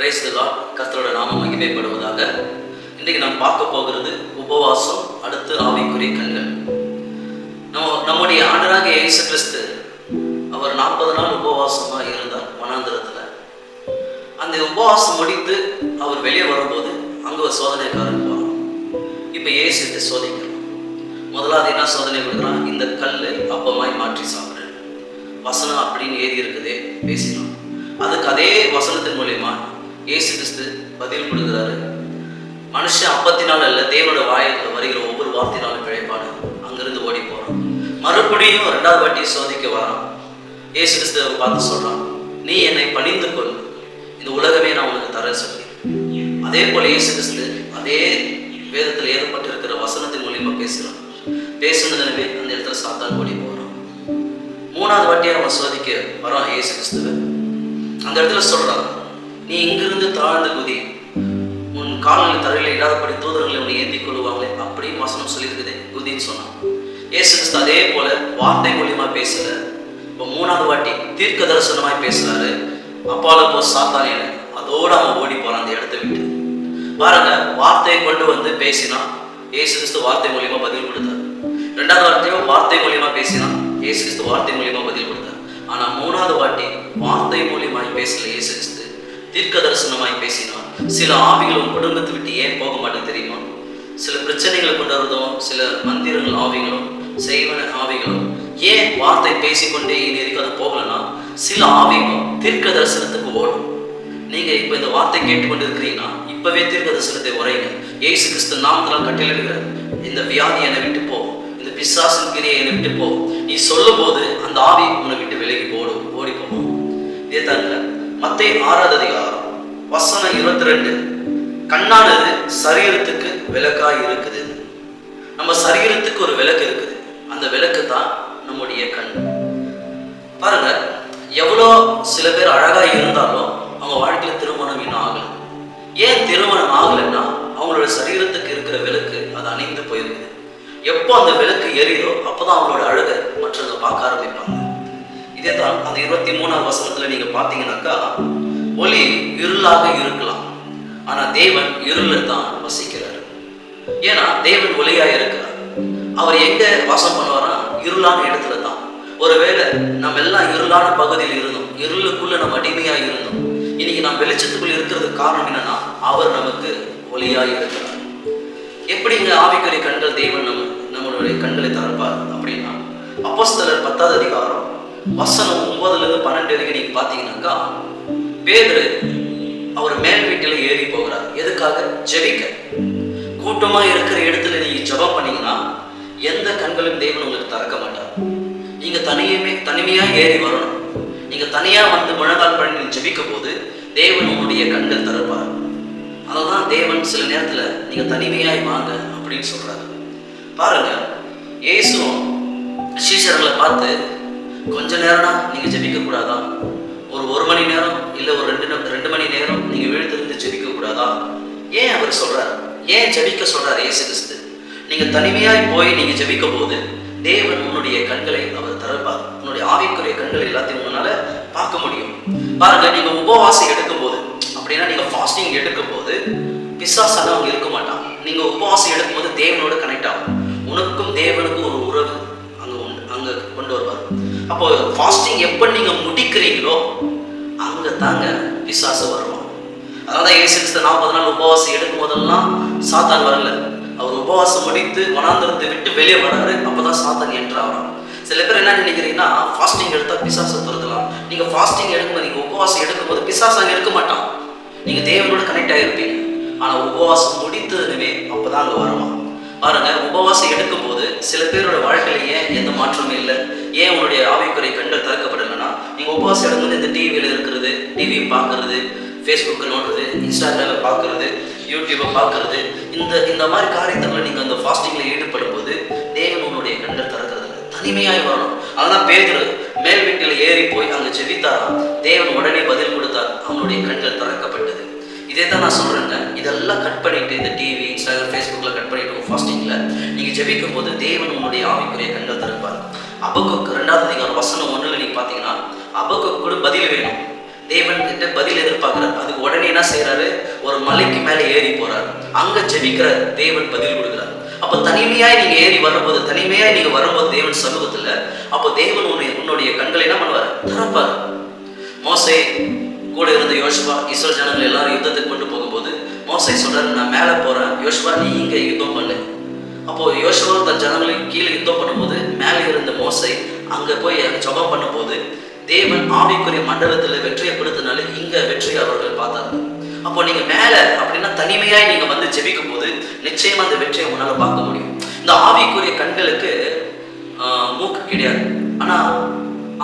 Price கர்த்தரோட நாமம் மகிமைப்படுவதாக. இன்றைக்கு நாம் பார்க்க போகிறது உபவாசம் அடுத்து ஆவிக்குரிய கண்கள். நம்ம நம்முடைய ஆண்டராக இயேசு கிறிஸ்து அவர் நாற்பது நாள் உபவாசமாக இருந்தார் வனாந்திரத்தில். அந்த உபவாசம் முடித்து அவர் வெளியே வரும்போது அங்கே ஒரு சோதனைக்காரன் போகிறான் இப்போ இயேசுட்டு சோதிக்கிறான் முதலாவது என்ன சோதனை கொடுக்குறான்? இந்த கல் அப்பமாய் மாற்றி சாப்பிடு. வசனம் அப்படின்னு ஏறி இருக்குதே பேசினான் அதுக்கு அதே வசனத்தின் மூலியமா இயேசு கிறிஸ்து பதில் கொடுக்குறாரு. மனுஷன் அப்பத்தி நாள் அல்ல தேவனோட வாயில் வருகிற ஒவ்வொரு வார்த்தையினாலும் பிழைப்பாடு. அங்கிருந்து ஓடி போகிறான் மறுபடியும் ரெண்டாவது வாட்டி சோதிக்க வரான். இயேசு கிறிஸ்துவை பார்த்து சொல்றான் நீ என்னை பணிந்து கொள். இந்த உலகமே நான் உனக்கு தர சொல்லி அதே போல இயேசு கிறிஸ்து அதே வேதத்தில் ஏற்பட்டிருக்கிற வசனத்தின் மூலியமா பேசுறான். பேசுனதுனவே அந்த இடத்துல சாத்தான் ஓடி போகிறான் மூணாவது வாட்டியை அவன் சோதிக்க வரான் இயேசு கிறிஸ்துவ அந்த இடத்துல சொல்றான் நீ இங்கிருந்து தாழ்ந்து குதி. உன் கால்கள் தரையில் இல்லாதபடி தூதர்களை உன்னை ஏந்தி கொள்வாங்களே அப்படின்னு வசனம் சொல்லியிருக்குதே குதின்னு சொன்னான். இயேசு கிறிஸ்து அதே போல வார்த்தை மூலியமா பேசல. இப்போ மூணாவது வாட்டி தீர்க்க தரிசனமாய் பேசுறாரு. அப்பால போ சாத்தானேன்னு. அதோட அவன் ஓடி போறான் அந்த இடத்த விட்டு. பாருங்க வார்த்தையை கொண்டு வந்து பேசினா இயேசு கிறிஸ்து வார்த்தை மூலியமா பதில் கொடுத்தார். ரெண்டாவது வார்த்தையும் வார்த்தை மூலியமா பேசினா இயேசு கிறிஸ்து வார்த்தை மூலியமா பதில் கொடுத்தார். ஆனா மூணாவது வாட்டி வார்த்தை மூலியமாய் பேசல இயேசு கிறிஸ்து. தீர்க்க தரிசனமாய் பேசினான். சில ஆவிகள் உன் குடும்பத்தை விட்டு ஏன் போக மாட்டேன் தெரியுமா? சில பிரச்சனைகளை கொண்டாடுறதும் சில மந்திரங்கள் ஆவிகளும் செய்வன ஆவிகளும். ஏன் வார்த்தை பேசிக்கொண்டே இது எதுக்கு அது போகலன்னா சில ஆவிகளும் தீர்க்க தரிசனத்துக்கு ஓடும். நீங்க இப்ப இந்த வார்த்தை கேட்டுக்கொண்டு இருக்கிறீங்கன்னா இப்பவே தீர்க்க தரிசனத்தை உரையுங்க ஏசு கிறிஸ்து நாமத்தினால் கட்டளிடுகிற இந்த வியாதி என்னை விட்டு போ. இந்த பிசாசின் கிரியை என்னை விட்டு போ. நீ சொல்லும் போது அந்த ஆவி உன்னை விட்டு விலகி போடும் ஓடி போகும். இதே தாங்க மத்தே ஆறாவது அதிகாரம். வசனம் இருபத்தி ரெண்டு கண்ணானது சரீரத்துக்கு விளக்காய் இருக்குது. நம்ம சரீரத்துக்கு ஒரு விளக்கு இருக்குது. அந்த விளக்கு தான் நம்முடைய கண். பாருங்க எவ்வளோ சில பேர் அழகா இருந்தாலும் அவங்க வாழ்க்கையில திருமணம் இன்னும் ஆகல. ஏன் திருமணம் ஆகலைன்னா அவங்களோட சரீரத்துக்கு இருக்கிற விளக்கு அது அணிந்து போயிருக்குது. எப்போ அந்த விளக்கு எரியுதோ அப்போதான் அவங்களோட அழகை மற்றவங்க பார்க்க ஆரம்பிப்பாங்க. இதே தான் அந்த இருபத்தி மூணாவது வசனத்துல நீங்க பார்த்தீங்கன்னாக்கா ஒளி இருளாக இருக்கலாம். ஆனா தேவன் இருளில் தான் வசிக்கிறார். ஏன்னா தேவன் ஒளியா இருக்கிறார். அவர் எங்க வாசம் பண்ணுவாரா? இருளான இடத்துல தான். ஒருவேளை நம்ம எல்லாம் இருளான பகுதியில் இருந்தோம். இருளுக்குள்ள நம்ம அடிமையா இருந்தோம். இன்னைக்கு நம்ம வெளிச்சத்துக்குள்ள இருக்கிறதுக்கு காரணம் என்னன்னா அவர் நமக்கு ஒளியா இருக்கிறார். எப்படிங்க ஆவிக்கரை கண்கள் தேவன் நம்ம நம்மளுடைய கண்களை தரப்பார் அப்படின்னா அப்போஸ்தலர் பத்தாவது அதிகாரம் வசனம் ஒன்பதுல இருந்து பன்னெண்டு வரைக்கும் நீங்க பாத்தீங்கன்னாக்கா பேரு அவர் மேல் வீட்டில் ஏறி போகிறார். எதுக்காக? ஜெபிக்க. கூட்டமா இருக்கிற இடத்துல நீங்க ஜபம் பண்ணீங்கன்னா எந்த கண்களும் தேவன் உங்களுக்கு திறக்க மாட்டார். நீங்க தனியுமே தனிமையா ஏறி வரணும். நீங்க தனியா வந்து முழங்கால் பண்ணி நீங்க போது தேவன் உங்களுடைய கண்கள் திறப்பார். அததான் தேவன் சில நேரத்துல நீங்க தனிமையாய் வாங்க அப்படின்னு சொல்றாரு. பாருங்க இயேசுவும் சீஷர்களை பார்த்து கொஞ்ச நேரம்னா நீங்க ஜெபிக்க கூடாதா ஒரு ஒரு மணி நேரம் இல்ல ஒரு ரெண்டு ரெண்டு மணி நேரம் நீங்க விழுத்திருந்து ஜெபிக்க கூடாதா ஏன் அவர் சொல்றாரு? ஏன் ஜெபிக்க சொல்றாரு ஏசு கிறிஸ்து? நீங்க தனிமையாய் போய் நீங்க ஜெபிக்க போது தேவன் உன்னுடைய கண்களை அவர் திறப்பார். உன்னுடைய ஆவிக்குரிய கண்களை எல்லாத்தையும் உன்னால பார்க்க முடியும். பாருங்க நீங்க உபவாசம் எடுக்கும் போது அப்படின்னா நீங்க ஃபாஸ்டிங் எடுக்கும் போது பிசாசான அவங்க இருக்க மாட்டான். நீங்க உபவாசம் எடுக்கும் போது தேவனோட கனெக்ட் ஆகும். உனக்கும் தேவனுக்கும் ஒரு உறவு அங்க உண்டு அங்க கொண்டு வருவார். அப்போ ஃபாஸ்டிங் எப்போ நீங்கள் முடிக்கிறீங்களோ அங்கே தாங்க பிசாசு வருவான் அதான் இயேசு கிறிஸ்து நாற்பது நாள் உபவாசம் எடுக்கும் போதெல்லாம் சாத்தான் வரல. அவர் உபவாசம் முடித்து வனாந்திரத்தை விட்டு வெளியே வராரு அப்பதான் சாத்தான் என்ட்ரு ஆகிறான் சில பேர் என்ன நினைக்கிறீங்கன்னா ஃபாஸ்டிங் எடுத்தால் பிசாசை துரத்தலாம். நீங்கள் ஃபாஸ்டிங் எடுக்கும்போது நீங்கள் உபவாசம் எடுக்கும்போது பிசாசு அங்க இருக்க மாட்டான். நீங்கள் தேவனோட கனெக்ட் ஆகிருப்பீங்க ஆனால் உபவாசம் முடித்ததுமே அப்பதான் அங்கே வருவான். பாருங்க உபவாசம் எடுக்கும் போது சில பேரோட வாழ்க்கையில ஏன் எந்த மாற்றமும் இல்லை? ஏன் உங்களுடைய ஆவிக்குறை கண்கள் திறக்கப்படலைன்னா நீங்கள் உபவாசம் எடுக்கும்போது இந்த டிவியில் இருக்கிறது டிவி பார்க்கறது ஃபேஸ்புக்கை நோடுறது இன்ஸ்டாகிராமில் பார்க்கறது யூடியூப்பை பார்க்கறது இந்த இந்த மாதிரி காரியத்தில் நீங்கள் அந்த ஃபாஸ்டிங்கில் ஈடுபடும் போது தேவன் உங்களுடைய கண்கள் திறக்கிறது இல்லை தனிமையாய் வரணும் அதெல்லாம் பேதுரு மேல் வீட்டில் ஏறி போய் அங்கே செவித்தாரா தேவன் உடனே பதில் கொடுத்தார் அவனுடைய கண்கள் திறக்கப்பட்டது. இதே தான் நான் சொல்கிறேங்க இதெல்லாம் கட் பண்ணிவிட்டு இந்த டிவி இன்ஸ்டாகிராம் ஃபேஸ்புக்கில் கட் பண்ணிவிட்டு ஃபாஸ்டிங்கில் நீங்கள் ஜெபிக்கும் போது தேவன் உன்னுடைய ஆவிக்குரிய கண்கள் திறப்பார். அபக்குக்கு ரெண்டாவது அதிகாரம் வசனம் ஒன்றில் நீங்கள் பார்த்தீங்கன்னா அபக்கு கூட பதில் வேணும். தேவன் கிட்ட பதில் எதிர்பார்க்கிறார். அதுக்கு உடனே என்ன செய்கிறாரு ஒரு மலைக்கு மேலே ஏறி போறாரு. அங்க ஜெபிக்கிற தேவன் பதில் கொடுக்குறார். அப்போ தனிமையாய் நீங்க ஏறி வரும்போது தனிமையாய் நீங்க வரும்போது தேவன் சமூகத்துல அப்போ தேவன் உன்னுடைய உன்னுடைய கண்களை என்ன பண்ணுவார்? திறப்பார். மோசே கூட இருந்த யோசுவா இஸ்ரோ ஜனங்கள் எல்லாரும் யுத்தத்துக்கு கொண்டு போகும்போது மோசை சொல்றாரு நான் மேலே போறேன். யோசுவா நீ இங்க யுத்தம் பண்ணு. அப்போ யோசுவா தன் ஜனங்களுக்கு கீழே யுத்தம் பண்ணும்போது மேலே இருந்த மோசை அங்க போய் ஜபம் பண்ணும்போது தேவன் ஆவிக்குரிய மண்டலத்தில் வெற்றியை கொடுத்தனால இங்க வெற்றி அவர்கள் பார்த்தாங்க. அப்போ நீங்க மேல அப்படின்னா தனிமையாய் நீங்க வந்து ஜெபிக்கும் போது நிச்சயமா அந்த வெற்றியை உன்னால பார்க்க முடியும். இந்த ஆவிக்குரிய கண்களுக்கு மூக்கு கிடையாது. ஆனா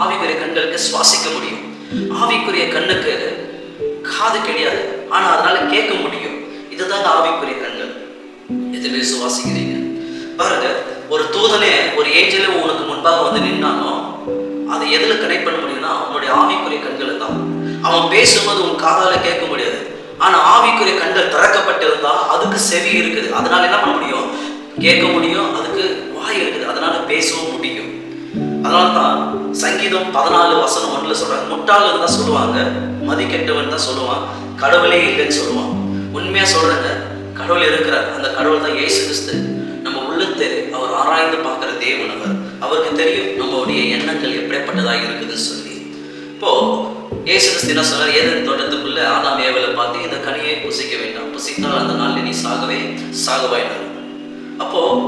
ஆவிக்குரிய கண்களுக்கு சுவாசிக்க முடியும். ஆவிக்குரிய கண்ணுக்கு காது கிடையாது ஆனா அதனால கேட்க முடியும். இதுதான் ஆவிக்குரிய கண்கள். எதிலே சுவாசிக்கிறீங்க. பாருங்க ஒரு தூதனே ஒரு ஏஞ்சலே உனக்கு முன்பாக வந்து நின்னாலும் அதை எதுல கனெக்ட் பண்ண முடியும்னா அவனுடைய ஆவிக்குரிய கண்களை தான். அவன் பேசும்போது உன் காதால கேட்க முடியாது. ஆனா ஆவிக்குரிய கண்கள் திறக்கப்பட்டிருந்தா அதுக்கு செவி இருக்குது. அதனால என்ன பண்ண முடியும்? கேட்க முடியும். அதுக்கு வாய் இருக்குது. அதனால பேசவும் முடியும். அதனால தான் சங்கீதம் பதினாலு வசனம் ஒன்றில் சொல்கிறாங்க முட்டாளன் தான் சொல்லுவாங்க மதிக்கெட்டவன் தான் சொல்லுவான் கடவுளே இல்லைன்னு சொல்லுவான். உண்மையாக சொல்கிறாங்க கடவுள் இருக்கிறார். அந்த கடவுள் தான் ஏசு கிறிஸ்து. நம்ம உள்ளத்தை அவர் ஆராய்ந்து பார்க்குற தேவன் அவர். அவருக்கு தெரியும் நம்மளுடைய எண்ணங்கள் எப்படிப்பட்டதாக இருக்குதுன்னு சொல்லி. இப்போ ஏசு கிறிஸ்து என்ன சொல்கிறார் ஏதன் தோட்டத்துக்குள்ளே ஆதாம் ஏவலை பார்த்து இந்த கனியை புசிக்க வேண்டாம். புசித்தால் அந்த நாளில் நீ சாகவே சாகவாயினார் அப்போது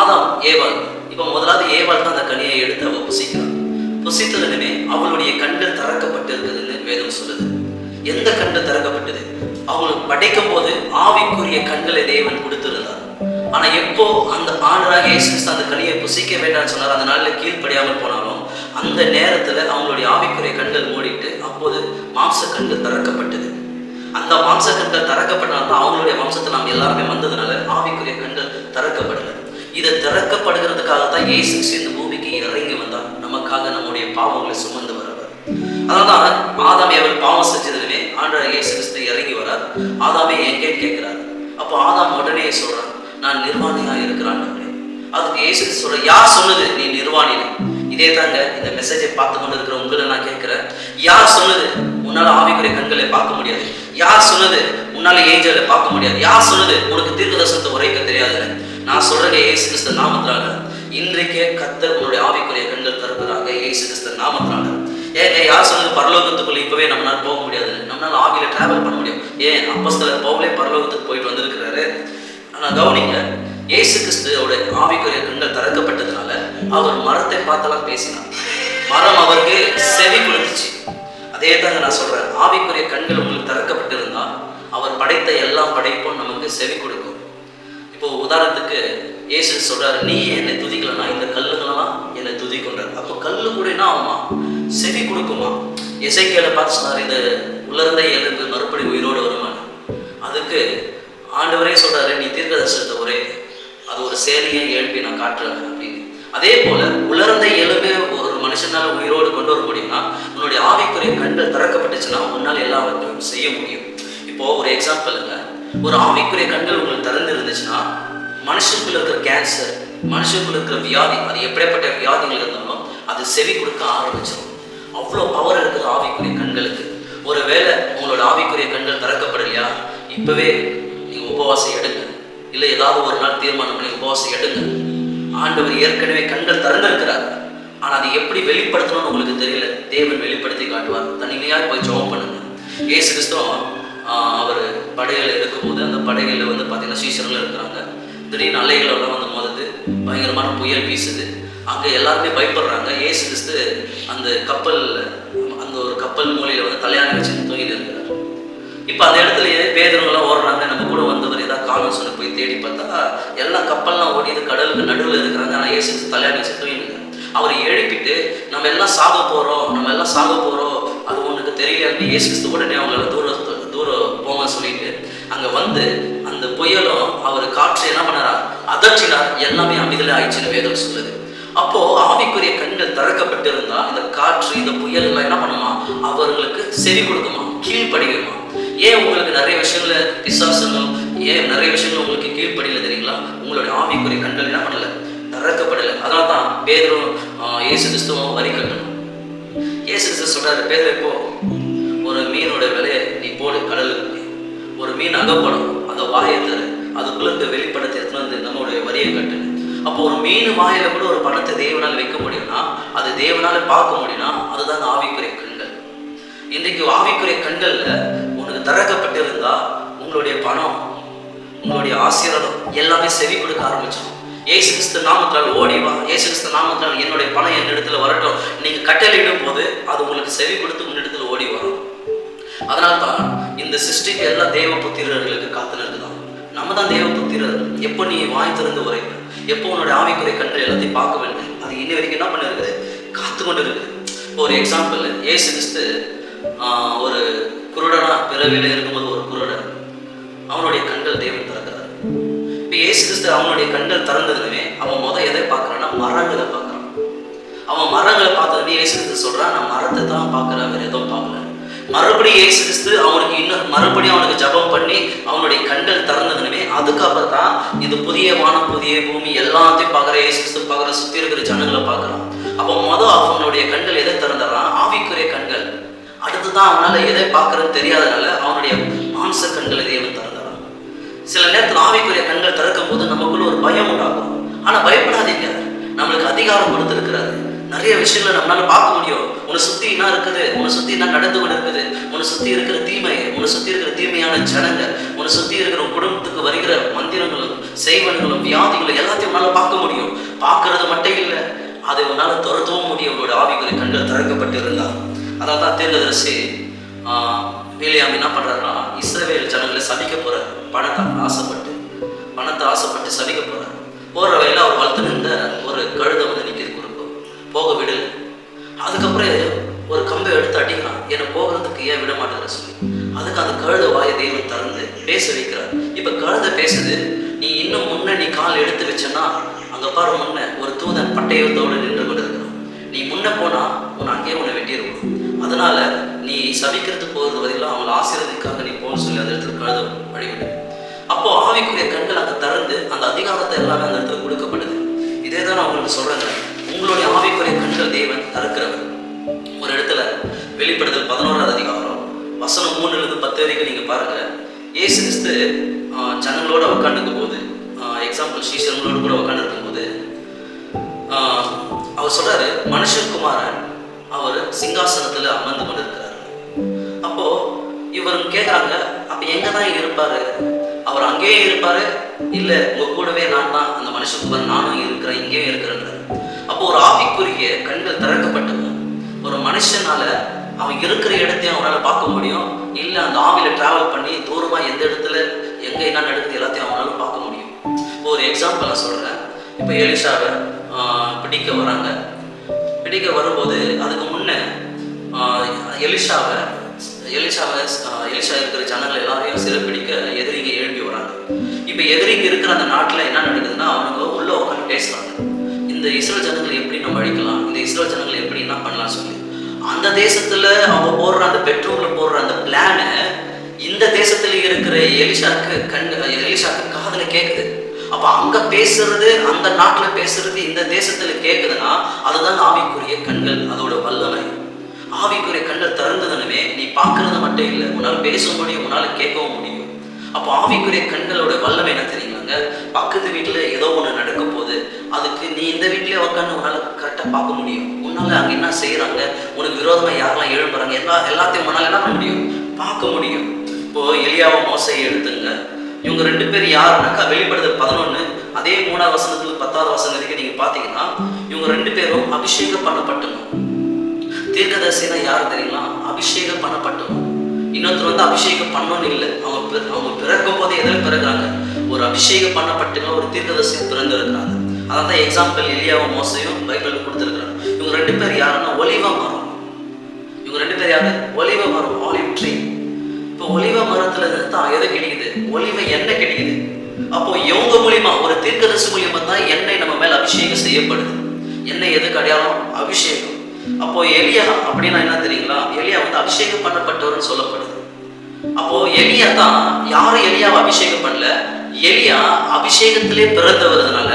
ஆதாம் ஏவாள் இப்போ முதலாவது ஏவாள் தான் அந்த கனியை எடுத்து அவள் புசிக்கிறான் புசித்ததுமே அவளுடைய கண்கள் திறக்கப்பட்டு வேதம் சொல்லுது. எந்த கண்கள் திறக்கப்பட்டது? அவங்களுக்கு படைக்கும் போது ஆவிக்குரிய கண்களை தேவன் கொடுத்திருந்தார். ஆனா எப்போ அந்த ஆண்டராக இயேசு அந்த கனியை புசிக்க வேண்டாம்னு சொன்னார் அந்த நாளில் கீழ்ப்படியாமல் போனாலும் அந்த நேரத்துல அவங்களுடைய ஆவிக்குரிய கண்கள் மூடிட்டு அப்போது மாம்ச கண்கள் திறக்கப்பட்டது. அந்த மாம்ச கண்கள் திறக்கப்பட்டனால தான் அவங்களுடைய வம்சத்தை நாம் எல்லாருமே வந்ததுனால ஆவிக்குரிய கண்கள் திறக்கப்படுது இதை திறக்கப்படுகிறதுக்காக தான் ஏசு கிறிஸ்து இந்த பூமிக்கு இறங்கி வந்தார். நமக்காக நம்முடைய பாவங்களை சுமந்து வரவர் அதனால்தான் ஆதாமே அவர் பாவம் செஞ்சதுமே ஆண்டவர் இயேசு கிறிஸ்து இறங்கி வரார் ஆதாமே எங்கே கேட்கிறார்? அப்போ ஆதாம் உடனே சொல்றான் நான் நிர்வாணியா இருக்கிறான் அதுக்கு இயேசு சொல்ற யார் சொன்னது நீ நிர்வாணினு? இதே தாங்க இந்த மெசேஜை பார்த்து கொண்டு இருக்கிற உங்களை நான் கேட்கிறேன். யார் சொன்னது உன்னால ஆவிக்குரிய கண்களை பார்க்க முடியாது? யார் சொன்னது உன்னால ஏஞ்சலை பார்க்க முடியாது? யார் சொன்னது உனக்கு தீர்க்கதர்சனத்தை உரைக்க தெரியாதுன்னு? நான் சொல்றது ஏசு கிறிஸ்து நாமத்தினால. இன்றைக்கே கத்தர் உன்னுடைய ஆவிக்குரிய கண்கள் தருவதாக ஏசு கிறிஸ்து நாமத்தினால. ஏங்க யார் சொன்னது பரலோகத்துக்குள்ள இப்பவே நம்மளால போக முடியாது? நம்மளால ஆவியில டிராவல் பண்ண முடியும் ஏன் அப்பஸ்தலர் பவுலே பரலோகத்துக்கு போயிட்டு வந்திருக்கிறாரு? ஆனா கவனிங்க இயேசு கிறிஸ்துவோட ஆவிக்குரிய கண்கள் திறக்கப்பட்டதுனால அவர் மரத்தை பார்த்தெல்லாம் பேசினார். மரம் அவருக்கு செவி கொடுத்துச்சு. அதே தாங்க நான் சொல்றேன் ஆவிக்குரிய கண்கள் உங்களுக்கு திறக்கப்பட்டிருந்தா அவர் படைத்த எல்லா படைப்பும் நமக்கு செவி கொடுக்கும். இப்போ உதாரணத்துக்கு இயேசு சொல்றாரு நீ என்னை துதிக்கலனா இந்த கல்லுங்களெல்லாம் என்னை துதிக்கொண்டார் அப்போ கல்லு கூட என்ன ஆகுமா செவி கொடுக்குமா? எசைக்கேல பார்த்து சொன்னார் இந்த உலர்ந்த எலும்பு மறுபடியும் உயிரோடு வருமா அதுக்கு ஆண்டவரே சொல்றாரு நீ தீர்க்கதர்சனத்தை ஒரே அது ஒரு சேனையை எழுப்பி நான் காட்டுறேன் அப்படின்னு. அதே போல உலர்ந்த எலும்பே ஒரு மனுஷனால உயிரோடு கொண்டு வர முடியும்னா உன்னுடைய ஆவிக்குரிய கண்கள் திறக்கப்பட்டுச்சுன்னா உன்னால் எல்லாவற்றையும் செய்ய முடியும். இப்போ ஒரு எக்ஸாம்பிளுங்க ஒரு ஆவிக்குரிய கண்கள் உங்களுக்கு திறந்து இருந்துச்சுன்னா மனுஷனுக்குள்ள இருக்கிற கேன்சர் மனுஷனுக்குள்ள இருக்கிற வியாதி அது எப்படிப்பட்ட வியாதிகள் இருந்தாலும் அது செவி கொடுக்க ஆரம்பிச்சிடும் அவ்வளோ பவர் இருக்குது ஆவிக்குரிய கண்களுக்கு. ஒருவேளை உங்களோட ஆவிக்குரிய கண்கள் திறக்கப்படலையா? இப்பவே நீங்க உபவாசம் எடுங்க. இல்லை ஏதாவது ஒரு நாள் தீர்மானம் பண்ணி உபவாசம் எடுங்க. ஆண்டவர் ஏற்கனவே கண்கள் திறந்திருக்கிறார். ஆனா அதை எப்படி வெளிப்படுத்தணும்னு உங்களுக்கு தெரியல. தேவன் வெளிப்படுத்தி காட்டுவார். தனிமையாக போய் ஜெபம் பண்ணுங்க. ஏசு கிறிஸ்தவம் அவர் படைகள் இருக்கும்போது அந்த படைகளில் வந்து பார்த்தீங்கன்னா சீசர்கள் இருக்கிறாங்க. திடீர்னு அலைகள் வந்து மோதுது. பயங்கரமான புயல் வீசுது. அங்கே எல்லாருமே பயப்படுறாங்க. ஏசு கிறிஸ்து அந்த கப்பல் அந்த ஒரு கப்பல் மூலையில் வந்து தலையான வச்சு தூங்கிட்டு இருக்கிறார். இப்போ அந்த இடத்துலயே பேதர்கள்லாம் ஓடுறாங்க. நம்ம கூட வந்தவர் ஏதாவது காலம் சொல்லி போய் தேடி பார்த்தா எல்லா கப்பல்லாம் ஓடிது கடலுக்கு நடுவில் இருக்கிறாங்க. ஆனால் ஏசு கிறிஸ்து தலையான வச்சு தூங்கிட்டு அவரை எழுப்பிட்டு நம்ம எல்லாம் சாக போகிறோம் நம்ம எல்லாம் சாக போகிறோம் அது உனக்கு தெரியலன்னு ஏசு கிறிஸ்து உடனே அவங்கள தூரம் போங்க சொல்லிட்டு அங்கே வந்து அந்த புயலும் அவர் காற்று என்ன பண்ணாரா அதற்றினார். எல்லாமே அமைதல ஆயிடுச்சுன்னு வேதம் சொல்லுது. அப்போ ஆவிக்குரிய கண்கள் திறக்கப்பட்டிருந்தா இந்த காற்று இந்த புயல் எல்லாம் என்ன பண்ணுமா? அவர்களுக்கு செவி கொடுக்குமா? கீழ்ப்படியுமா ஏன் உங்களுக்கு நிறைய விஷயங்கள பிசாசனம் ஏன் நிறைய விஷயங்கள் உங்களுக்கு கீழ்ப்படியில தெரியுங்களா? உங்களுடைய ஆவிக்குரிய கண்கள் என்ன பண்ணல? திறக்கப்படலை. அதனால தான் பேதரும் இயேசு கிறிஸ்துவும் வரி கட்டணும். இயேசு கிறிஸ்து சொல்றாரு பேர் இப்போ ஒரு மீனோட விலையை ஒரு மீன் அகப்படும் அந்த வாயை தரு அதுக்குள்ள இருக்க வெளிப்படத்தை எடுத்துன்னு வந்து நம்மளுடைய வரியை கட்டு அப்போ ஒரு மீன் வாயில கூட ஒரு பணத்தை தேவனால் வைக்க முடியும்னா அது தேவனால பார்க்க முடியும்னா அதுதான் ஆவிக்குரிய கண்கள். இன்றைக்கு ஆவிக்குரிய கண்கள்ல உனக்கு திறக்கப்பட்டிருந்தா உங்களுடைய பணம் உங்களுடைய ஆசீர்வாதம் எல்லாமே செவி கொடுக்க ஆரம்பிச்சிடும் ஏசு கிறிஸ்து நாமத்தால் ஓடிவா ஏசு கிறிஸ்து நாமத்தால் என்னுடைய பணம் என் இடத்துல வரட்டும். நீங்க கட்டளையிடும் போது அது உங்களுக்கு செவி கொடுத்து உன்னிடத்துல ஓடி வரும். அதனால்தான் இந்த சிருஷ்டிக்கு எல்லாம் தேவ புத்திரர்களுக்கு காத்துல இருக்குதான் நம்ம தான் தேவ புத்திரர். எப்போ நீ வாய் திறந்து உரைப்ப எப்போ உன்னோட ஆவிக்குறை கண்கள் எல்லாத்தையும் பார்க்க வேண்டும். அது இன்னி வரைக்கும் என்ன பண்ணிருக்குது? காத்து கொண்டு இருக்குது ஒரு எக்ஸாம்பிள் ஏசு கிறிஸ்து ஒரு குருடனா பிறவில இருக்கும்போது ஒரு குருடன் அவனுடைய கண்கள் தேவன் திறக்கிறார். இப்போ ஏசு கிறிஸ்து அவனுடைய கண்கள் திறந்ததுமே அவன் முதல் எதை பார்க்கறான்னா மரங்களை பார்க்கறான். அவன் மரங்களை பார்த்ததுமே ஏசு கிறிஸ்து சொல்றான் நான் மரத்தை தான் பார்க்கறேன் வேற எதுவும் பார்க்கல. மறுபடியும் இயேசு கிறிஸ்து அவனுக்கு இன்னும் மறுபடியும் அவனுக்கு ஜெபம் பண்ணி அவனுடைய கண்கள் திறந்ததுமே அதுக்கப்புறம் தான் இது புதிய வானம் புதிய பூமி எல்லாத்தையும் பார்க்குற இயேசு கிறிஸ்து பார்க்குற சுற்றி இருக்கிற ஜனங்களை பார்க்குறான். அப்போ மொதல் அவனுடைய கண்கள் எதை திறந்துறான்? ஆவிக்குரிய கண்கள். அடுத்துதான் அவனால் எதை பார்க்கறது தெரியாதனால அவனுடைய மாம்ச கண்கள் தேவன் திறந்துறான். சில நேரத்தில் ஆவிக்குரிய கண்கள் திறக்கும் போது நமக்குள்ள ஒரு பயம் உண்டாகும். ஆனால் பயப்படாதீங்க. நம்மளுக்கு அதிகாரம் கொடுத்துருக்கிறாரு. நிறைய விஷயங்களை நம்மளால பார்க்க முடியும். உன்னை சுத்தி என்ன இருக்குது? உன்னை சுத்தி என்ன நடந்து கொண்டு இருக்குது உன்னை சுத்தி இருக்கிற தீமை உன்னை சுத்தி இருக்கிற தீமையான ஜனங்க உன்னை சுத்தி இருக்கிற குடும்பத்துக்கு வருகிற மந்திரங்களும் செய்வன்களும் வியாதிகளும் எல்லாத்தையும் உன்னால பார்க்க முடியும். பார்க்கறது மட்டும் இல்லை அதை உன்னால துரத்தவும் முடியும். உங்களோட ஆவிகளை கண்கள் திறக்கப்பட்டு இருந்தா அதான் தான் தீர்க்கதரிசி வேலியாம் என்ன பண்றாருன்னா இஸ்ரவேல் ஜனங்களை சபிக்க போறார். பணத்தை ஆசைப்பட்டு பணத்தை ஆசைப்பட்டு சபிக்க போறாரு. போற வழியில அவர் வளர்த்து நின்ற ஒரு கழுதை வந்து நிற்கிறது குறுக்கு போக விடல அதுக்கப்புறம் ஒரு கம்பை எடுத்து அடிக்கிறான். என்னை போகிறதுக்கு ஏன் விட மாட்டேங்கிற சொல்லி. அதுக்கு அந்த கழுத வாயை தெய்வம் திறந்து பேச வைக்கிறார். இப்போ கழுதை பேசுது நீ இன்னும் முன்ன நீ கால் எடுத்து வச்சேன்னா அங்கே பாரு முன்ன ஒரு தூதன் பட்டயத்தோடு நின்று கொண்டிருக்கிறான். நீ முன்ன போனா உன் அங்கேயே உன்னை வெட்டியிருக்கும் அதனால நீ சபிக்கிறதுக்கு போகிறது பதிலாக அவங்களை ஆசீர்வதிக்காக நீ போன்னு சொல்லி அந்த இடத்துல கழுத வழிவிடு அப்போ ஆவிக்குரிய கண்கள் அங்கே திறந்து அந்த அதிகாரத்தை எல்லாமே அந்த இடத்துல கொடுக்கப்படுது இதே தான் நான் உங்களுக்கு சொல்கிறேன் உங்களுடைய ஆவிக்குரிய கண்கள் தேவன் தடுக்கிறவர் ஒரு இடத்துல வெளிப்படுதல் பதினோராவது அதிகாரம் வசனம் மூணுலேருந்து பத்து வரைக்கும் நீங்கள் பாருங்கள் ஏசு கிறிஸ்து ஜனங்களோட உட்காந்துக்கும் போது எக்ஸாம்பிள் ஸ்ரீசர்களோடு கூட உட்காந்துருக்கும் போது அவர் சொல்றாரு மனுஷகுமாரன் அவர் சிங்காசனத்தில் அமர்ந்து கொண்டிருக்கிறார். அப்போ இவர் கேட்குறாங்க அப்போ எங்கே தான் இருப்பாரு? அவர் அங்கேயே இருப்பாரு? இல்லை உங்க கூடவே நான் தான் அந்த மனுஷகுமாரன் நானும் இருக்கிறேன் இங்கேயும் இருக்கிறேன் அப்போ ஒரு ஆவிக்குரிய கண்கள் திறக்கப்பட்டது. ஒரு மனுஷனால அவன் இருக்கிற இடத்தையும் அவனால பார்க்க முடியும். இல்ல அந்த ஆவியில டிராவல் பண்ணி தூரமா எந்த இடத்துல எங்க என்ன நடக்குது எல்லாத்தையும் அவனால பார்க்க முடியும். இப்போ ஒரு எக்ஸாம்பிள் நான் சொல்றேன். இப்போ எலிஷாவை பிடிக்க வராங்க. பிடிக்க வரும்போது அதுக்கு முன்ன எலிஷாவை எலிஷாவை எலிஷா இருக்கிற ஜனங்கள் எல்லாரையும் சிறப்பிடிக்க எதிரிங்க எழுப்பி வராங்க. இப்போ எதிரிங்க இருக்கிற அந்த நாட்டில் என்ன நடக்குதுன்னா அவங்க உள்ள உட்காந்து பேசுறாங்க. இந்த இஸ்ரோ ஜனங்களை எப்படி நம்ம அழிக்கலாம்? இந்த இஸ்ரோ ஜனங்களை எப்படி என்ன பண்ணலாம் சொல்லி. அந்த தேசத்துல அவங்க போடுற அந்த பெட்ரூம்ல போடுற அந்த பிளானை இந்த தேசத்துல இருக்கிற எலிஷாக்கு கண் எலிஷாக்கு காதல கேக்குது. அப்ப அங்க பேசுறது அந்த நாட்டுல பேசுறது இந்த தேசத்துல கேக்குதுன்னா அதுதான் ஆவிக்குரிய கண்கள் அதோட வல்லமை. ஆவிக்குரிய கண்கள் திறந்ததுனவே நீ பார்க்கறது மட்டும் இல்லை உன்னால் பேச முடியும் உன்னால் கேட்கவும் முடியும். அப்போ ஆவிக்குரிய கண்களோட வல்லமை என்ன தெரியுங்களாங்க பக்கத்து வீட்டுல ஏதோ ஒண்ணு நடக்க போகுது அதுக்கு நீ இந்த வீட்லயே உட்காந்து உன்னால் கரெக்டாக பார்க்க முடியும். உன்னால அங்கே என்ன செய்யறாங்க உனக்கு விரோதமாக யாரெல்லாம் எழுப்புறாங்க எல்லா எல்லாத்தையும் உன்னால என்ன பண்ண முடியும்? பார்க்க முடியும். இப்போது எலியாவை மோசையை எடுத்துங்க. இவங்க ரெண்டு பேர் யாருனாக்கா வெளிப்படுத்த பதினொன்னு அதே மூணாவது வசனத்துல பத்தாவது வசனம் வரைக்கும் நீங்கள் பார்த்தீங்கன்னா இவங்க ரெண்டு பேரும் அபிஷேகம் பண்ணப்பட்டணும். தீர்க்கதரிசினா யார் தெரியுமா? அபிஷேகம் பண்ணப்பட்டணும். இன்னொருத்தர் வந்து அபிஷேகம் பண்ணணும்னு இல்லை. அவங்க பிற- அவங்க பிறக்கும் போதே எதில் பிறகுறாங்க ஒரு அபிஷேகம் பண்ணப்பட்டவங்க ஒரு தீர்க்கதரிசி பிறந்திருக்கிறாங்க. அதான் தான் எக்ஸாம்பிள் எலியாவும் மோசையும் பைபிள் கொடுத்துருக்குறாங்க இவங்க ரெண்டு பேர் யாருன்னா ஒலிவ மரம். இவங்க ரெண்டு பேர் யாரு? ஒலிவ மரம் ஆலிவ் ட்ரீ இப்போ ஒலிவ மரத்துல இருந்து தான் எது கிடைக்குது? ஒலிவ எண்ணெய் கிடைக்குது. அப்போ இவங்க மூலியமா ஒரு தீர்க்கதரிசி மூலியமா தான் எண்ணெய் நம்ம மேல அபிஷேகம் செய்யப்படுது. எண்ணெய் எதுக்கு அடையாளம்? அபிஷேகம். அப்போ எலியா அப்படின்னா என்ன தெரியுங்களா? எலியா வந்து அபிஷேகம் பண்ணப்பட்டவர்னு சொல்லப்படுது. அப்போ எலியா தான் யாரும் எலியாவை அபிஷேகம் பண்ணல. எலியா அபிஷேகத்திலே பிறந்தவர்னால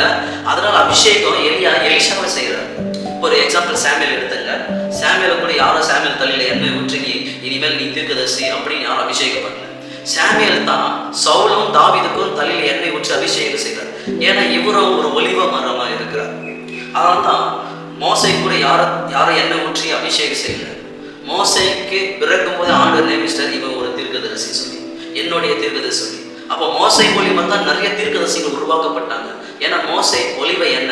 அதனால அபிஷேகம் எலியா எலிஷாவை செய்கிறார். இப்போ ஒரு எக்ஸாம்பிள் சாமியல் எடுத்துங்க. சாமியலை கூட யாரும் சாமியல் தலையில எண்ணெய் ஊற்றி இனிமேல் நீ தீர்க்கதரிசி அப்படின்னு யாரும் அபிஷேகம் பண்ணல. சாமியல் தான் சவுலும் தாவிதுக்கும் தலையில் எண்ணெய் ஊற்றி அபிஷேகம் செய்கிறார். ஏன்னா இவரும் ஒரு ஒலிவ மரமா இருக்கிறார். அதனால தான் மோசை கூட யாரை யாரை எண்ணெய் ஊற்றி அபிஷேகம் செய்யல. மோசைக்கு பிறக்கும் போது ஆண்டு நியமிஸ்டர் இவன் ஒரு தீர்க்கதரிசி சொல்லி. என்னுடைய தீர்க்கதரிசி சொல்லி. அப்போ மோசை மூலியமாக தான் நிறைய தீர்க்கதரிசிகள் உருவாக்கப்பட்டாங்க. ஏன்னா மோசை ஒலிவை என்ன?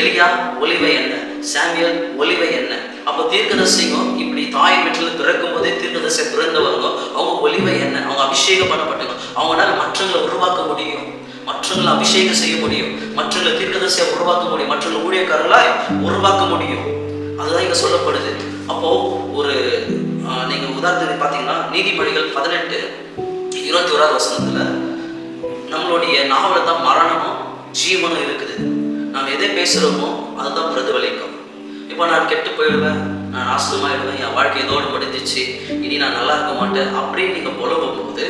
எலியா ஒலிவை என்ன? சாமியல் ஒலிவை என்ன? அப்போ தீர்க்கதரிசிக்கும் இப்படி தாய் வீட்டில் பிறக்கும் போதே தீர்க்கதரிசி பிறந்தவங்க அவங்க ஒலிவை என்ன? அவங்க அபிஷேகம் பண்ணப்பட்டவங்க. அவங்களால மற்றவங்களை உருவாக்க முடியும். மற்றவங்களை அபிஷேகம் செய்ய முடியும். மற்றவங்களை தீர்க்கதரிசியை உருவாக்க முடியும். மற்றவங்களை ஊழியக்காரர்களாய் உருவாக்க முடியும். அதுதான் இங்க சொல்லப்படுது. அப்போ ஒரு நீங்கள் நீங்க உதாரணத்துக்கு பார்த்தீங்கன்னா நீதிமொழிகள் பதினெட்டு இருபத்தி ஓராவது வசனத்தில் நம்மளுடைய நாவல தான் மரணமும் ஜீவனும் இருக்குது. நாம் எதை பேசுகிறோமோ அதுதான் பிரதிபலிக்கும். இப்போ நான் கெட்டு போயிடுவேன் நான் நாசமாயிடுவேன் என் வாழ்க்கை இதோடு முடிஞ்சிச்சு இனி நான் நல்லா இருக்க மாட்டேன் அப்படின்னு நீங்கள் புலம்பும் போது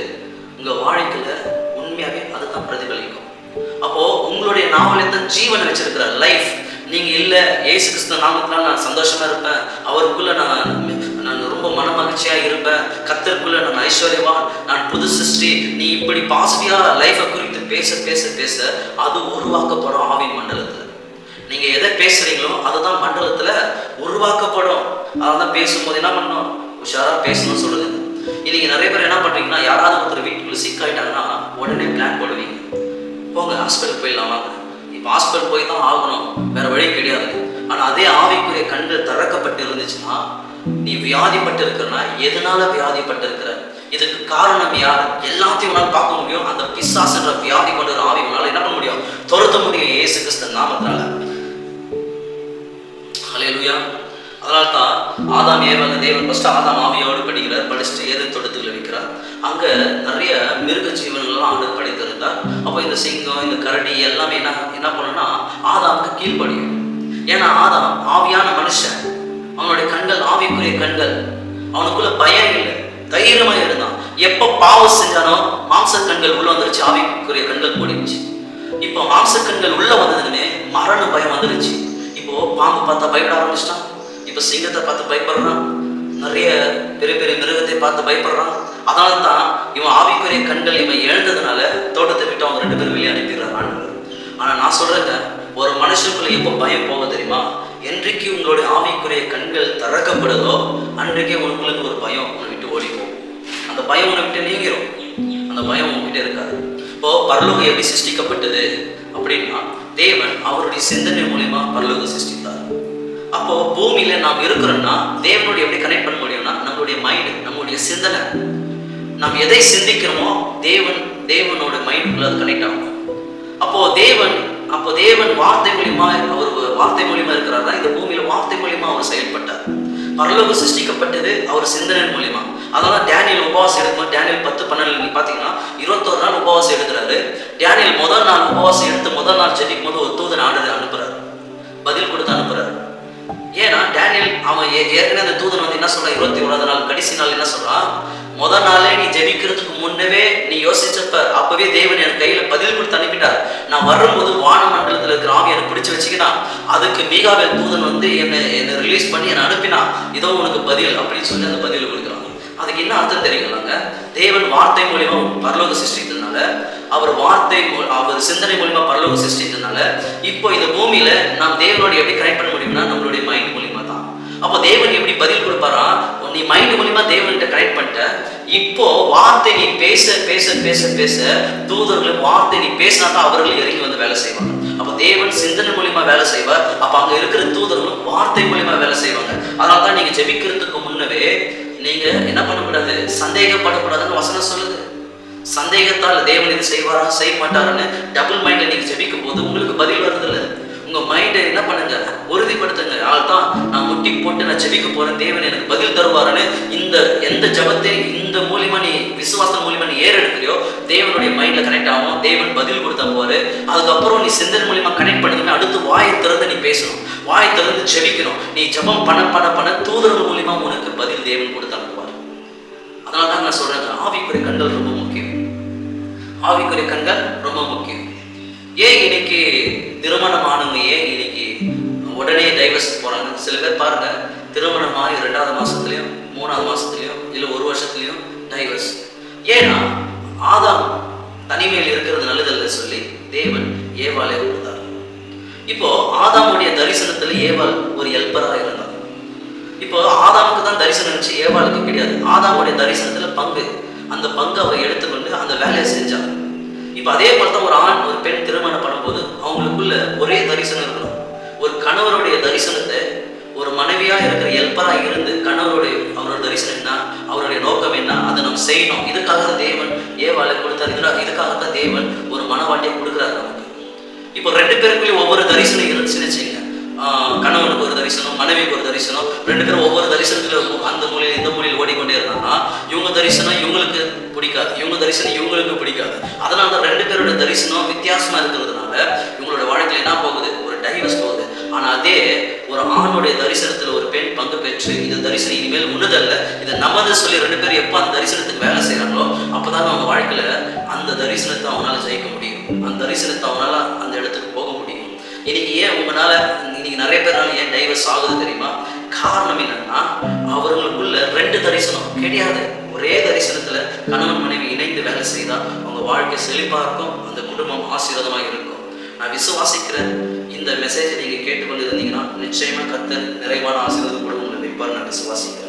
உங்கள் வாழ்க்கையில் உண்மையாகவே அதுதான் பிரதிபலிக்கும். அப்போது உங்களுடைய நாவலில் தான் ஜீவனை வச்சிருக்கிற லைஃப் நீங்கள் இல்லை இயேசு கிறிஸ்து நாமத்தினால நான் சந்தோஷமாக இருப்பேன் அவருக்குள்ளே நான் நான் ரொம்ப மனமகிழ்ச்சியா இருப்பேன் கத்தருக்குள்ள நான் ஐஸ்வர்யவான் நான் புது சிருஷ்டி நீ இப்படி பாசிட்டிவா லைஃபை குறித்து பேச பேச பேச அது உருவாக்கப்படும் ஆவின் மண்டலத்துல. நீங்க எதை பேசுறீங்களோ அதுதான் மண்டலத்துல உருவாக்கப்படும். அதெல்லாம் பேசும்போது என்ன பண்ணணும்? உஷாரா பேசணும்னு சொல்லுது இன்னைக்கு நிறைய பேர் என்ன பண்றீங்கன்னா யாராவது ஒருத்தர் வீட்டுக்குள்ள சிக்காயிட்டாங்கன்னா உடனே பிளான் போடுவீங்க. போங்க ஹாஸ்பிட்டல் போயிடலாம் வாங்க. இப்போ ஹாஸ்பிட்டல் போய் தான் ஆகணும். வேற வழி கிடையாது. ஆனால் அதே ஆவிக்குரிய கண்கள் திறக்கப்பட்டு இருந்துச்சுன்னா நீ வியாதிப்பட்டு இருக்கிறனா எதனால வியாதிப்பட்டு இருக்கிற இதுக்கு காரணம் யார்? எல்லாத்தையும் உன்னால் பார்க்க முடியும். அந்த பிசாசுன்ற வியாதி கொண்டு ஆவி உன்னால என்ன பண்ண முடியும்? துரத்த முடியும். இயேசு கிறிஸ்து நாமத்தால அலையலுயா அதனால தான் ஆதாம் ஏவன் தேவன் ஃபர்ஸ்ட் ஆதாம் ஆவியோடு படிக்கிறார். படிச்சுட்டு ஏதோ தொடுத்துகளை வைக்கிறார் அங்க நிறைய மிருக ஜீவன்கள்லாம் ஆண்டு படைத்திருந்தார் அப்போ இந்த சிங்கம் இந்த கரடி எல்லாமே என்ன என்ன பண்ணுன்னா ஆதாமுக்கு கீழ்படியும். ஏன்னா ஆதாம் ஆவியான மனுஷன். அவனுடைய கண்கள் ஆவிக்குரிய கண்கள். அவனுக்குள்ள பயம் இல்லை. தைரியமா இருந்தான். எப்போ பாவம் செஞ்சானோ மாம்ச கண்கள் உள்ள வந்துருச்சு ஆவிக்குரிய கண்கள் போடிச்சு இப்போ மாம்ச கண்கள் உள்ள வந்ததுமே மரண பயம் வந்துருச்சு. இப்போ பாம்பு பார்த்தா பயப்பட ஆரம்பிச்சிட்டான். இப்போ சிங்கத்தை பார்த்து பயப்படுறான். நிறைய பெரிய பெரிய மிருகத்தை பார்த்து பயப்படுறான். அதனால தான் இவன் ஆவிக்குரிய கண்கள் இவன் எழுந்ததுனால தோட்டத்தை விட்டு அவங்க ரெண்டு பேரும் வெளியே அனுப்பிடுறான் ஆனால் நான் சொல்றேங்க ஒரு மனுஷனுக்குள்ள எப்போ பயம் போக தெரியுமா? என்றைக்கு உங்களுடைய ஆவிக்குரிய கண்கள் திறக்கப்படுதோ அன்றைக்கே உங்களுக்கு ஒரு பயம் உன்னை விட்டு ஓடி போகும் அந்த பயம் உன்னை விட்டு நீங்கிரும். அந்த பயம் உங்ககிட்ட இருக்காது. இப்போ பரலோகம் எப்படி சிருஷ்டிக்கப்பட்டது அப்படின்னா தேவன் அவருடைய சிந்தனை மூலியமா பரலோகம் சிருஷ்டித்தார். அப்போ பூமியில நாம் இருக்கிறோம்னா தேவனுடைய எப்படி கனெக்ட் பண்ண முடியும்னா நம்மளுடைய மைண்டு நம்மளுடைய சிந்தனை. நாம் எதை சிந்திக்கிறோமோ தேவன் தேவனோட மைண்டுக்குள்ள அது கனெக்ட் ஆகும். அப்போ தேவன் அப்போ தேவன் வார்த்தை மூலியமா அவர் வார்த்தை மூலியமா வார்த்தை செயல்பட்டார். பரலோகம் சிருஷ்டிக்கப்பட்டது அவர் சிந்தனை மூலியமா. அதனால டேனியல் உபவாசம் எடுக்கும்போது டேனியல் பத்து பன்னெண்டு நீங்க பாத்தீங்கன்னா இருபத்தோரு நாள் உபவாசம் எடுக்கிறாரு. டேனியல் முதல் நாள் உபவாசம் எடுத்து முதல் நாள் ஜெபிக்கும் போது ஒரு தூதன் ஆண்டு அனுப்புறாரு. பதில் கொடுத்து அனுப்புறாரு. ஏன்னா டேனியல் அவன் ஏற்கனவே அந்த தூதன் வந்து என்ன சொல்றான்? இருபத்தி ஓராவது நாள் கடைசி நாள் என்ன சொல்றான்? முத நாளே நீ ஜெபிக்கிறதுக்கு முன்னவே நீ யோசிச்சப்ப அப்பவே தேவன் என் கையில பதில் கொடுத்து அனுப்பிட்டார். நான் வரும்போது வான மண்டலத்துல இருக்கிற ஆவி எனக்கு பிடிச்சு வச்சுக்கிட்டான். அதுக்கு மீகாவேல் தூதன் வந்து என்னை என்னை ரிலீஸ் பண்ணி என்னை அனுப்பினான். இதோ உனக்கு பதில் அப்படின்னு சொல்லி அந்த பதில் கொடுக்குறாங்க. அதுக்கு என்ன அர்த்தம் தெரியுங்களாங்க தேவன் வார்த்தை மூலியமா பரலோக சிருஷ்டித்ததுனால அவர் வார்த்தை அவர் சிந்தனை மூலியமா பரலோக சிருஷ்டித்ததுனால இப்போ இந்த பூமியில நாம் தேவனோட எப்படி கனெக்ட் பண்ண முடியும்னா நம்மளுடைய மைண்ட் மூலியமா தான் அப்போ தேவன் எப்படி பதில் கொடுப்பாரா? நீ மைண்ட் மூலியமா தேவன்கிட்ட கனெக்ட் பண்ணிட்ட. இப்போ வார்த்தை நீ பேச பேச பேச பேச தூதர்களும் வார்த்தை நீ பேசினா தான் அவர்கள் இறங்கி வந்து வேலை செய்வாங்க. அப்போ தேவன் சிந்தனை மூலியமா வேலை செய்வார். அப்போ அங்க இருக்கிற தூதர்களும் வார்த்தை மூலியமா வேலை செய்வாங்க. அதனால தான் நீங்க ஜெபிக்கிறதுக்கு முன்னவே நீங்க என்ன பண்ணக்கூடாது? சந்தேகப்படக்கூடாதுன்னு வசனம் சொல்லுது. சந்தேகத்தால் தேவன் இது செய்வாரா? செய்ய மாட்டாருன்னு டபுள் மைண்ட்ல நீங்க ஜெபிக்கும் போது உங்களுக்கு பதில் வருது இல்லை உங்கள் மைண்டை என்ன பண்ணுங்க? உறுதிப்படுத்துங்க. தான் நான் முட்டி போட்டு நான் செவிக்க போகிறேன் தேவன் எனக்கு பதில் தருவாருன்னு இந்த எந்த ஜபத்தை இந்த மூலியமா நீ விசுவாசம் மூலியமா நீ ஏறெடுக்கிறியோ தேவனுடைய மைண்டில் கனெக்ட் ஆகும். தேவன் பதில் கொடுத்த போரு அதுக்கப்புறம் நீ சிந்தனை மூலியமா கனெக்ட் பண்ணிக்கணும் அடுத்து வாயை திறந்து நீ பேசணும். வாயை திறந்து ஜெபிக்கணும். நீ ஜெபம் பண்ண பண்ண பண்ண தூதர்கள் மூலியமா உனக்கு பதில் தேவன் கொடுத்து அனுப்புவார். அதனால தான் நான் சொல்கிறேன் ஆவிக்குரிய கண்கள் ரொம்ப முக்கியம். ஆவிக்குரிய கண்கள் ரொம்ப முக்கியம். ஏன் இன்னைக்கு திருமணம் ஆனவங்க ஏன் இன்னைக்கு உடனே டைவர்ஸ் போறாங்க? சில பேர் பாருங்க திருமணம் ஆகி ரெண்டாவது மாசத்துலயும் மூணாவது மாசத்துலயும் இல்ல ஒரு வருஷத்துலயும் டைவர்ஸ் ஏன்னா ஆதாம் தனிமையில் இருக்கிறது நல்லதல்ல சொல்லி தேவன் ஏவாலே கொடுத்தார் இப்போ ஆதாமுடைய தரிசனத்துல ஏவாள் ஒரு ஹெல்ப்பராக இருந்தார். இப்போ ஆதாமுக்கு தான் தரிசனம் இருந்துச்சு ஏவாளுக்கு கிடையாது. ஆதாமுடைய தரிசனத்துல பங்கு. அந்த பங்கு அவர் எடுத்துக்கொண்டு அந்த வேலையை செஞ்சாங்க. இப்போ அதே போல தான் ஒரு ஆண் ஒரு பெண் திருமணம் பண்ணும்போது அவங்களுக்குள்ள ஒரே தரிசனம் இருக்கணும். ஒரு கணவருடைய தரிசனத்தை ஒரு மனைவியா இருக்கிற ஹெல்ப்பரா இருந்து கணவருடைய அவரோட தரிசனம் என்ன அவருடைய நோக்கம் என்ன அதை நம்ம செய்யணும். இதுக்காக தான் தேவன் ஏவாளை கொடுத்தார். இதுல இதுக்காக தான் தேவன் ஒரு மனவாட்டியை கொடுக்குறாரு நமக்கு. இப்போ ரெண்டு பேருக்குள்ளேயும் ஒவ்வொரு தரிசனம் இருந்துச்சுன்னு வச்சுங்க கணவனுக்கு ஒரு தரிசனம் மனைவிக்கு ஒரு தரிசனம் ரெண்டு பேரும் ஒவ்வொரு தரிசனத்துல அந்த மொழியில் இந்த மொழியில் ஓடிக்கொண்டே இருந்தாங்கன்னா இவங்க தரிசனம் இவங்களுக்கு பிடிக்காது. இவங்க தரிசனம் இவங்களுக்கு பிடிக்காது. அதனால தான் ரெண்டு பேரோட தரிசனம் வித்தியாசமா இருக்கிறதுனால இவங்களோட வாழ்க்கையில் என்ன போகுது? ஒரு டைவர்ஸ் போகுது. ஆனா அதே ஒரு ஆணுடைய தரிசனத்துல ஒரு பெண் பங்கு பெற்று இந்த தரிசனம் இனிமேல் உன்னதல்ல இதை நமது சொல்லி ரெண்டு பேரும் எப்போ அந்த தரிசனத்துக்கு வேலை செய்யறாங்களோ அப்பதான் அவங்க வாழ்க்கையில அந்த தரிசனத்தை அவனால ஜெயிக்க முடியும். அந்த தரிசனத்தை அவனால அந்த இடத்துக்கு போக முடியும். இன்னைக்கு ஏன் உங்களால இன்னைக்கு நிறைய பேரால ஏன் டைவர்ஸ் ஆகுது தெரியுமா? காரணம் என்னன்னா அவர்களுக்குள்ள ரெண்டு தரிசனம். கிடையாது. ஒரே தரிசனத்துல கணவன் மனைவி இணைந்து வேலை செய்தா அவங்க வாழ்க்கை செழிப்பா இருக்கும் அந்த குடும்பம் ஆசீர்வாதமாக இருக்கும். நான் விசுவாசிக்கிறேன் இந்த மெசேஜை நீங்க கேட்டுக்கொண்டு இருந்தீங்கன்னா நிச்சயமா கத்தர் நிறைவான ஆசீர்வாதம் குடும்பங்களை வைப்பார் நான் விசுவாசிக்கிறேன்.